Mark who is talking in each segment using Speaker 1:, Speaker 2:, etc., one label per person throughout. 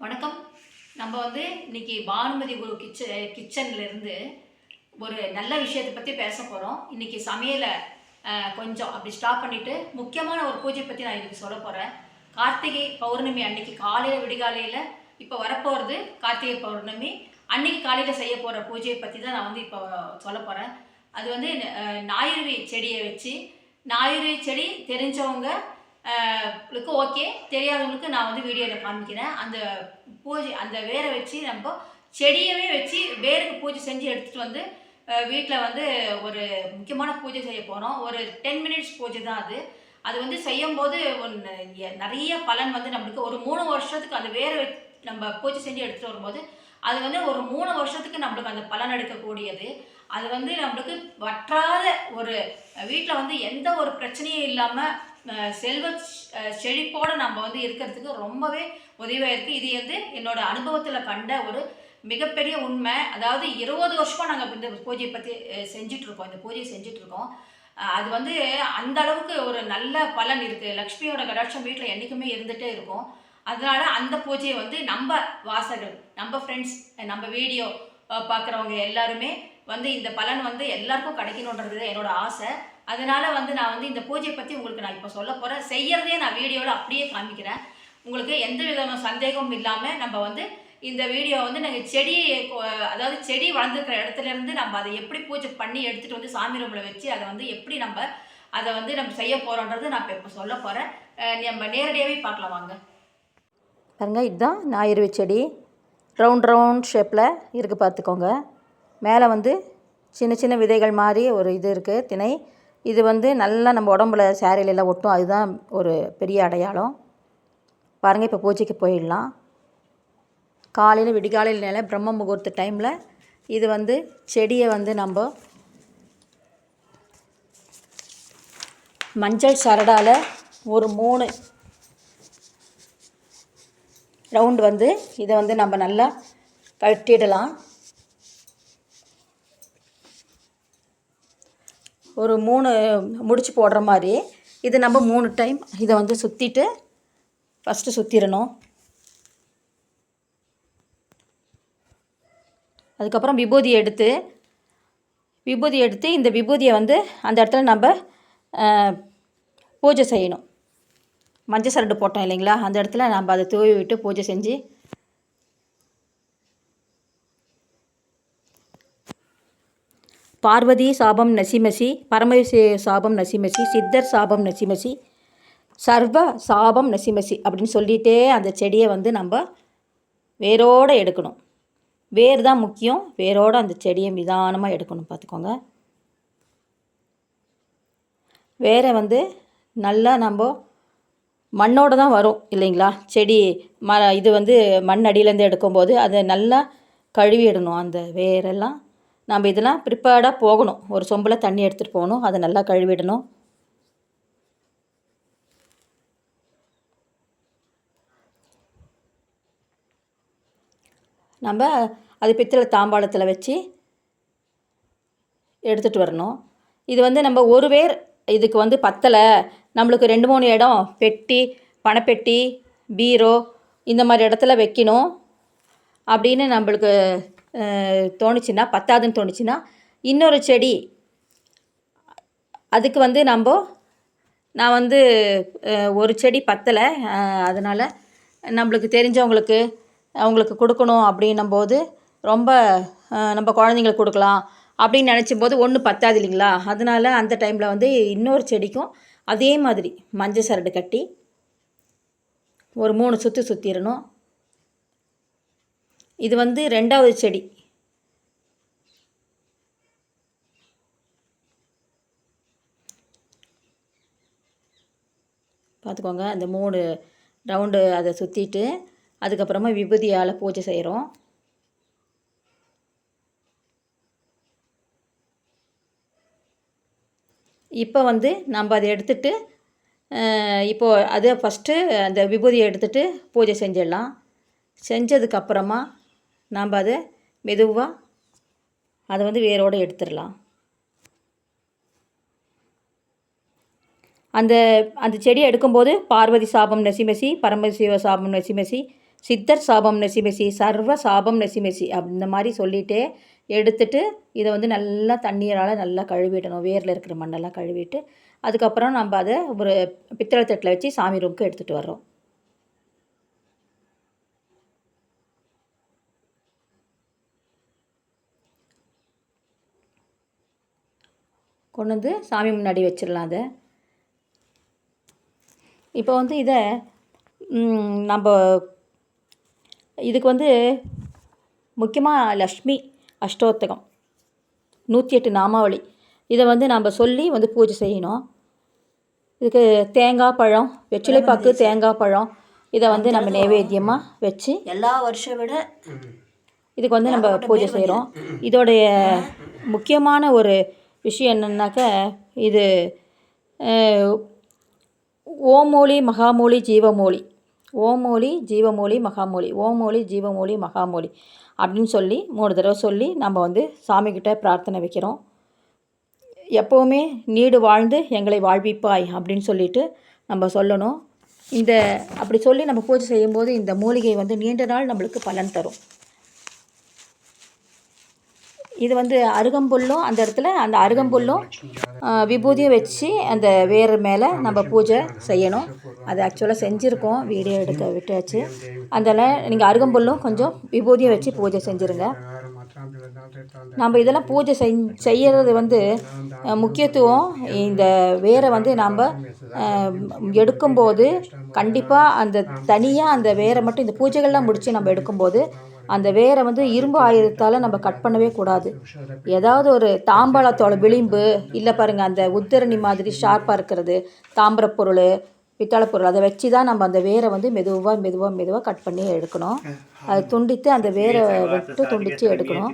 Speaker 1: வணக்கம். நம்ம வந்து இன்னைக்கு பானுமதி குரு கிச்ச கிச்சன்லேருந்து ஒரு நல்ல விஷயத்தை பற்றி பேச போகிறோம் இன்னைக்கு சமையலை கொஞ்சம் அப்படி ஸ்டாப் பண்ணிவிட்டு முக்கியமான ஒரு பூஜை பற்றி நான் இதுக்கு சொல்ல போகிறேன் கார்த்திகை பௌர்ணமி அன்னைக்கு காலையில் விடிகாலையில் இப்போ வரப்போகிறது கார்த்திகை பௌர்ணமி. அன்னைக்கு காலையில் செய்ய போகிற பூஜையை பற்றி தான் நான் வந்து இப்போ சொல்ல போகிறேன் அது வந்து ஞாயிறு செடியை வச்சு ஞாயிறு செடி தெரிஞ்சவங்க ளுக்கு ஓகே தெரியாதவங்களுக்கு நான் வந்து வீடியோவில் காமிக்கிறேன். அந்த பூஜை அந்த வேரை வச்சு நம்ம செடியவே வச்சு வேருக்கு பூஜை செஞ்சு எடுத்துகிட்டு வந்து வீட்டில் வந்து ஒரு முக்கியமான பூஜை செய்ய போகிறோம் ஒரு டென் மினிட்ஸ் பூஜை தான் அது. அது வந்து செய்யும்போது நிறைய பலன் வந்து நம்மளுக்கு ஒரு மூணு வருஷத்துக்கு அந்த வேரை நம்ம பூஜை செஞ்சு எடுத்துகிட்டு வரும்போது அது வந்து ஒரு மூணு வருஷத்துக்கு நம்மளுக்கு அந்த பலன் எடுக்கக்கூடியது. அது வந்து நம்மளுக்கு வற்றாத ஒரு வீட்டில் வந்து எந்த ஒரு பிரச்சனையும் இல்லாமல் செல்வ செழிப்போடு நம்ம வந்து இருக்கிறதுக்கு ரொம்பவே உதவியாக இருக்குது இது வந்து என்னோடய அனுபவத்தில் கண்ட ஒரு மிகப்பெரிய உண்மை. அதாவது இருபது வருஷமாக நாங்கள் இந்த பூஜையை பற்றி செஞ்சிட்ருக்கோம். இந்த பூஜையை செஞ்சிட்ருக்கோம். அது வந்து அந்த அளவுக்கு ஒரு நல்ல பலன் இருக்குது லக்ஷ்மியோட கடாட்சம் வீட்டில் என்றைக்குமே இருந்துகிட்டே இருக்கும். அதனால அந்த பூஜையை வந்து நம்ம வாசகர்கள் நம்ம ஃப்ரெண்ட்ஸ் நம்ம வீடியோ பார்க்குறவங்க எல்லாருமே வந்து இந்த பலன் வந்து எல்லாருக்கும் கிடைக்கணுன்றது தான் என்னோட ஆசை. அதனால் வந்து நான் வந்து இந்த பூஜையை பற்றி உங்களுக்கு நான் இப்போ சொல்ல போகிறேன் செய்யறதே நான் வீடியோவில் அப்படியே காமிக்கிறேன். உங்களுக்கு எந்த விதமான சந்தேகமும் இல்லாமல் நம்ம வந்து இந்த வீடியோ வந்து நாங்கள் செடி அதாவது செடி வளர்ந்துருக்கிற இடத்துல இருந்து நம்ம அதை எப்படி பூஜை பண்ணி எடுத்துகிட்டு வந்து சாமி ரூமில் வச்சு அதை வந்து எப்படி நம்ம அதை வந்து நம்ம செய்ய போகிறோன்றது நான் இப்போ இப்போ சொல்ல போகிறேன் நம்ம நேரடியாகவே பார்க்கலாம் வாங்க.
Speaker 2: பாருங்க இதுதான் ஞாயிறு செடி. ரவுண்ட் ரவுண்ட் ஷேப்பில் இருக்குது பார்த்துக்கோங்க. மேலே வந்து சின்ன சின்ன விதைகள் மாதிரி ஒரு இது இருக்குது திணை. இது வந்து நல்லா நம்ம உடம்புல சேரீலெல்லாம் ஒட்டும். அதுதான் ஒரு பெரிய அடையாளம். பாருங்கள் இப்போ பூஜைக்கு போயிடலாம். காலையில் விடிகாலையில் பிரம்ம முகூர்த்த டைமில் இது வந்து செடியை வந்து நம்ம மஞ்சள் சரடால் ஒரு மூணு ரவுண்டு வந்து இதை வந்து நம்ம நல்லா கட்டிடலாம் ஒரு மூணு முடிச்சு போடுற மாதிரி. இது நம்ம மூணு டைம் இதை வந்து சுற்றிட்டு ஃபஸ்ட்டு சுற்றிடணும் அதுக்கப்புறம் விபூதி எடுத்து விபூதி எடுத்து இந்த விபூதியை வந்து அந்த இடத்துல நம்ம பூஜை செய்யணும். மஞ்சள் சரடு போட்டோம் இல்லைங்களா? அந்த இடத்துல நம்ம அதை தூவி விட்டு பூஜை செஞ்சு பார்வதி சாபம் நசிமசி பரமசி சாபம் நசிமசி சித்தர் சாபம் நசிமசி சர்வ சாபம் நசிமசி அப்படின்னு சொல்லிகிட்டே அந்த செடியை வந்து நம்ம வேரோடு எடுக்கணும். வேர் தான் முக்கியம். வேரோடு அந்த செடியை நிதானமாக எடுக்கணும் பார்த்துக்கோங்க. வேரை வந்து நல்லா நம்ம மண்ணோடு தான் வரும் இல்லைங்களா? செடி ம இது வந்து மண் அடியிலேருந்து எடுக்கும்போது அதை நல்லா கழுவிடணும் அந்த வேரெல்லாம். நம்ம இதெல்லாம் ப்ரிப்பேர்டாக போகணும். ஒரு சொம்பில் தண்ணி எடுத்துகிட்டு போகணும். அதை நல்லா கழுவிடணும். நம்ம அது பித்தளை தாம்பாளத்தில் வச்சு எடுத்துகிட்டு வரணும். இது வந்து நம்ம ஒரு வேர் இதுக்கு வந்து பத்தலை. நம்மளுக்கு ரெண்டு மூணு இடம். பெட்டி பணப்பெட்டி பீரோ இந்த மாதிரி இடத்துல வைக்கணும். அப்படின்னு நம்மளுக்கு தோணுச்சுன்னா பத்தாதுன்னு தோணுச்சுன்னா இன்னொரு செடி அதுக்கு வந்து நம்ம நான் வந்து ஒரு செடி பத்தலை. அதனால் நம்மளுக்கு தெரிஞ்சவங்களுக்கு அவங்களுக்கு கொடுக்கணும் அப்படின்னும் போது ரொம்ப நம்ம குழந்தைங்களுக்கு கொடுக்கலாம் அப்படின்னு நினச்சும் போது ஒன்று பத்தாது இல்லைங்களா? அதனால் அந்த டைமில் வந்து இன்னொரு செடிக்கும் அதே மாதிரி மஞ்சள் சரடு கட்டி ஒரு மூணு சுற்றி சுற்றிடணும் இது வந்து ரெண்டாவது செடி. பார்த்துக்கோங்க அந்த மூணு ரவுண்டு அதை சுற்றிட்டு அதுக்கப்புறமா விபூதியால் பூஜை செய்கிறோம் இப்போ வந்து நம்ம அதை எடுத்துட்டு இப்போது அதை ஃபஸ்ட்டு அந்த விபூதியை எடுத்துட்டு பூஜை செஞ்சிடலாம். செஞ்சதுக்கப்புறமா நாம் அதை மெதுவாக அதை வந்து வேரோடு எடுத்துடலாம். அந்த அந்த செடியை எடுக்கும்போது பார்வதி சாபம் நெசிமெசி பரமசிவ சாபம் நெசிமெசி சித்தர் சாபம் நெசிமெசி சர்வ சாபம் நெசிமெசி அப்படி இந்த மாதிரி சொல்லிகிட்டே எடுத்துட்டு இதை வந்து நல்லா தண்ணீரால் நல்லா கழுவிடணும். வேரில் இருக்கிற மண்ணெல்லாம் கழுவிட்டு அதுக்கப்புறம் நம்ம அதை ஒரு பித்தளை தட்டில் வச்சு சாமி ரூமுக்கு எடுத்துகிட்டு வர்றோம். கொண்டு வந்து சாமி முன்னாடி வச்சிடலாம் அதை. இப்போ வந்து இதை நம்ம இதுக்கு வந்து முக்கியமாக லக்ஷ்மி அஷ்டோத்தகம் நூற்றி எட்டு நாமாவளி. இதை வந்து நம்ம சொல்லி வந்து பூஜை செய்யணும். இதுக்கு தேங்காய் பழம் வெற்றிலைப்பாக்கு தேங்காய் பழம் இதை வந்து நம்ம நைவேத்தியமாக வச்சு
Speaker 3: எல்லா வருஷம் விட
Speaker 2: இதுக்கு வந்து நம்ம பூஜை செய்கிறோம் இதோடைய முக்கியமான ஒரு விஷயம் என்னன்னாக்க இது அஹ், ஓமோலி மகாமூலி ஜீவமூலி ஓமோலி மகாமொழி. மகாமூலி ஓமோலி ஜீவமூலி மகாமூலி அப்படின்னு சொல்லி மூணு தடவை சொல்லி நம்ம வந்து சாமிக்கிட்ட பிரார்த்தனை வைக்கிறோம். எப்போவுமே நீடு வாழ்ந்து எங்களை வாழ்விப்பாய் அப்படின்னு சொல்லிட்டு நம்ம சொல்லணும். இந்த அப்படி சொல்லி நம்ம பூஜை செய்யும்போது இந்த மூலிகை வந்து நீண்ட நாள் நம்மளுக்கு பலன் தரும். இது வந்து அருகம்புல்லும் அந்த இடத்துல அந்த அருகம்புல்லும் விபூதியும் வச்சு அந்த வேர் மேலே நம்ம பூஜை செய்யணும். அது ஆக்சுவலாக செஞ்சுருக்கோம். வீடியோ எடுக்க விட்டாச்சு. அதில் நீங்கள் அருகம்புல்லும் கொஞ்சம் விபூதியும் வச்சு பூஜை செஞ்சுருங்க. நம்ம இதெல்லாம் பூஜை செய் செய்கிறது வந்து முக்கியத்துவம். இந்த வேரை வந்து நாம் எடுக்கும்போது கண்டிப்பாக அந்த தனியாக அந்த வேரை மட்டும் இந்த பூஜைகள்லாம் முடித்து நம்ம எடுக்கும்போது அந்த வேரை வந்து இரும்பு ஆயுதத்தால் நம்ம கட் பண்ணவே கூடாது. ஏதாவது ஒரு தாம்பாளத்தோட விளிம்பு இல்லை பாருங்கள் அந்த உத்தரணி மாதிரி ஷார்ப்பாக இருக்கிறது தாம்பர பொருள் பித்தளை பொருள் அதை வச்சு தான் நம்ம அந்த வேரை வந்து மெதுவாக மெதுவாக மெதுவாக கட் பண்ணி எடுக்கணும். அது துண்டித்து அந்த வேரை விட்டு துண்டித்து எடுக்கணும்.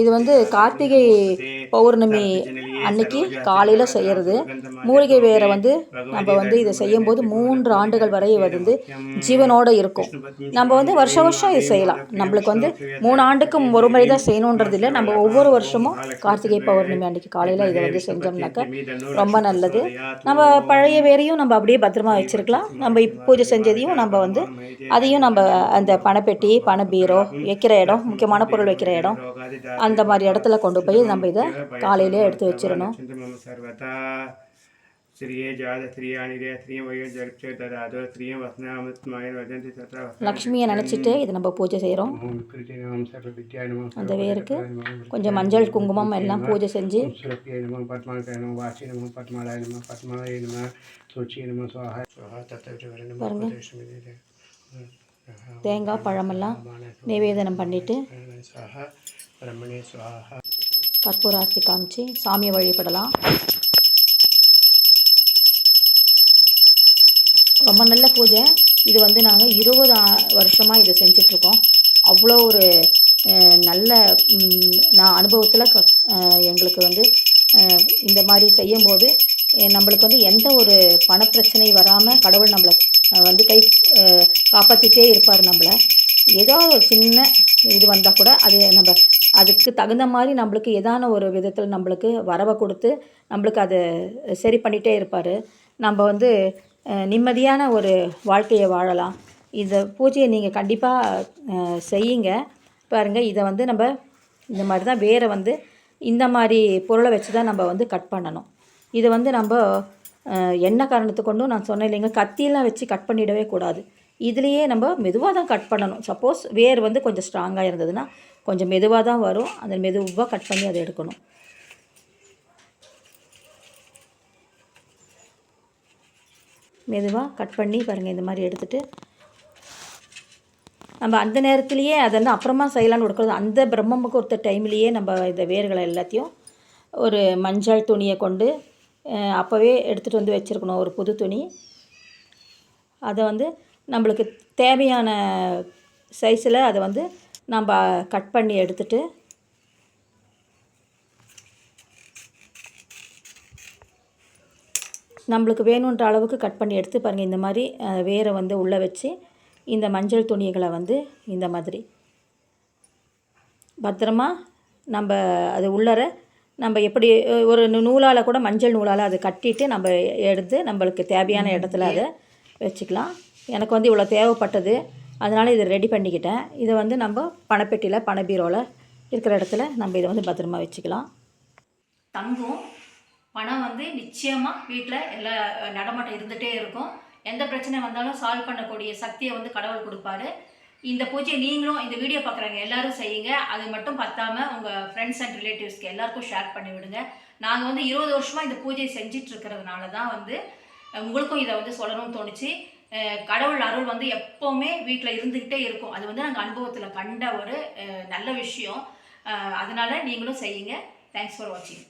Speaker 2: இது வந்து கார்த்திகை பௌர்ணமி அன்னைக்கு காலையில் செய்கிறது மூலிகை வேரை வந்து நம்ம வந்து இதை செய்யும்போது மூன்று ஆண்டுகள் வரை வந்து ஜீவனோடு இருக்கும். நம்ம வந்து வருஷ வருஷம் இது செய்யலாம். நம்மளுக்கு வந்து மூணு ஆண்டுக்கு ஒரு முறை தான் செய்யணுன்றது இல்லை. நம்ம ஒவ்வொரு வருஷமும் கார்த்திகை பௌர்ணமி அன்னைக்கு காலையில் இதை வந்து செஞ்சோம்னாக்கா ரொம்ப நல்லது. நம்ம பழைய வேரையும் நம்ம அப்படியே பத்திரமா வச்சுருக்கலாம். நம்ம பூஜை செஞ்சதையும் நம்ம வந்து அதையும் நம்ம அந்த பணப்பெட்டி பணபீரோ வைக்கிற இடம் முக்கியமான பொருள் வைக்கிற இடம் அந்த மாதிரி இடத்துல கொண்டு போய் நம்ம இதை காலையிலே எடுத்து வச்சிடணும். லக்ஷ்மியை நினச்சிட்டு இது நம்ம பூஜை செய்கிறோம் அந்த வேருக்கு கொஞ்சம் மஞ்சள் குங்குமம் எல்லாம் பூஜை செஞ்சு
Speaker 4: பாருங்க.
Speaker 2: தேங்காய் பழமெல்லாம் நிவேதனம் பண்ணிவிட்டு
Speaker 4: சுவாஹா
Speaker 2: கற்பூர ஆர்த்தி காமிச்சு சாமியை வழிபடலாம். ரொம்ப நல்ல பூஜை. இது வந்து நாங்கள் இருபது வருஷமாக இதை செஞ்சிட்ருக்கோம். அவ்வளோ ஒரு நல்ல நான் அனுபவத்தில் க எங்களுக்கு வந்து இந்த மாதிரி செய்யும்போது நம்மளுக்கு வந்து எந்த ஒரு பணப்பிரச்சனை வராமல் கடவுள் நம்மளை வந்து கை காப்பாற்றிட்டே இருப்பார் நம்மளை. ஏதோ ஒரு சின்ன இது வந்தால் கூட அது நம்ம அதுக்கு தகுந்த மாதிரி நம்மளுக்கு ஏதான ஒரு விதத்தில் நம்மளுக்கு வரவை கொடுத்து நம்மளுக்கு அதை சரி பண்ணிகிட்டே இருப்பார். நம்ம வந்து நிம்மதியான ஒரு வாழ்க்கையை வாழலாம். இந்த பூஜையை நீங்கள் கண்டிப்பாக செய்யுங்க. பாருங்கள் இதை வந்து நம்ம இந்த மாதிரி தான் வேரை வந்து இந்த மாதிரி பொருளை வச்சு தான் நம்ம வந்து கட் பண்ணணும். இதை வந்து நம்ம என்ன காரணத்து கொண்டும் நான் சொன்னேன் இல்லைங்க கத்தியெல்லாம் வச்சு கட் பண்ணிடவே கூடாது. இதுலேயே நம்ம மெதுவாக தான் கட் பண்ணணும். சப்போஸ் வேர் வந்து கொஞ்சம் ஸ்ட்ராங்காக இருந்ததுன்னா கொஞ்சம் மெதுவாக தான் வரும். அந்த மெதுவாக கட் பண்ணி அதை எடுக்கணும். மெதுவாக கட் பண்ணி பாருங்கள் இந்த மாதிரி எடுத்துட்டு நம்ம அந்த நேரத்துலேயே அதை வந்து அப்புறமா செய்யலாம்னு கொடுக்குறது. அந்த பிரம்ம முகூர்த்த டைம்லேயே நம்ம இந்த வேர்களை எல்லாத்தையும் ஒரு மஞ்சள் துணியை கொண்டு அப்போவே எடுத்துகிட்டு வந்து வச்சுருக்கணும். ஒரு புது துணி. அதை வந்து நம்மளுக்கு தேவையான சைஸில் அதை வந்து நம்ம கட் பண்ணி எடுத்துட்டு நம்மளுக்கு வேணுன்ற அளவுக்கு கட் பண்ணி எடுத்து பாருங்கள் இந்த மாதிரி வேரை வந்து உள்ளே வச்சு இந்த மஞ்சள் துணிகளை வந்து இந்த மாதிரி. பத்திரமா நம்ம அது உள்ளர நம்ம எப்படி ஒரு நூலால் கூட மஞ்சள் நூலால் அதை கட்டிட்டு நம்ம எடுத்து நம்மளுக்கு தேவையான இடத்துல அதை வச்சுக்கலாம்.
Speaker 5: எனக்கு வந்து இவ்வளோ தேவைப்பட்டது. அதனால் இதை ரெடி பண்ணிக்கிட்டேன். இதை வந்து நம்ம பணப்பெட்டியில் பணபீரோவில் இருக்கிற இடத்துல நம்ம இதை வந்து பத்திரமா வச்சுக்கலாம்.
Speaker 2: தங்கும். பணம் வந்து நிச்சயமாக வீட்டில் எல்லா நடமாட்டம் இருந்துகிட்டே இருக்கும். எந்த பிரச்சனை வந்தாலும் சால்வ் பண்ணக்கூடிய சக்தியை வந்து கடவுள் கொடுப்பாரு. இந்த பூஜையை நீங்களும் இந்த வீடியோ பார்க்குறவங்க எல்லாரும் செய்யுங்க. அது மட்டும் பத்தாம உங்கள் ஃப்ரெண்ட்ஸ் அண்ட் ரிலேட்டிவ்ஸ்க்கு எல்லாருக்கும் ஷேர் பண்ணி விடுங்க நாங்கள் வந்து இருபது வருஷமாக இந்த பூஜையை செஞ்சிட்ருக்கிறதுனால தான் வந்து உங்களுக்கும் இதை வந்து சொல்லணும்னு தோணுச்சு. கடவுள் அருள் வந்து எப்போவுமே வீட்டில் இருந்துக்கிட்டே இருக்கும். அது வந்து நாங்கள் அனுபவத்தில் கண்ட ஒரு நல்ல விஷயம். அதனால் நீங்களும் செய்யுங்க. தேங்க்ஸ் ஃபார் வாட்சிங்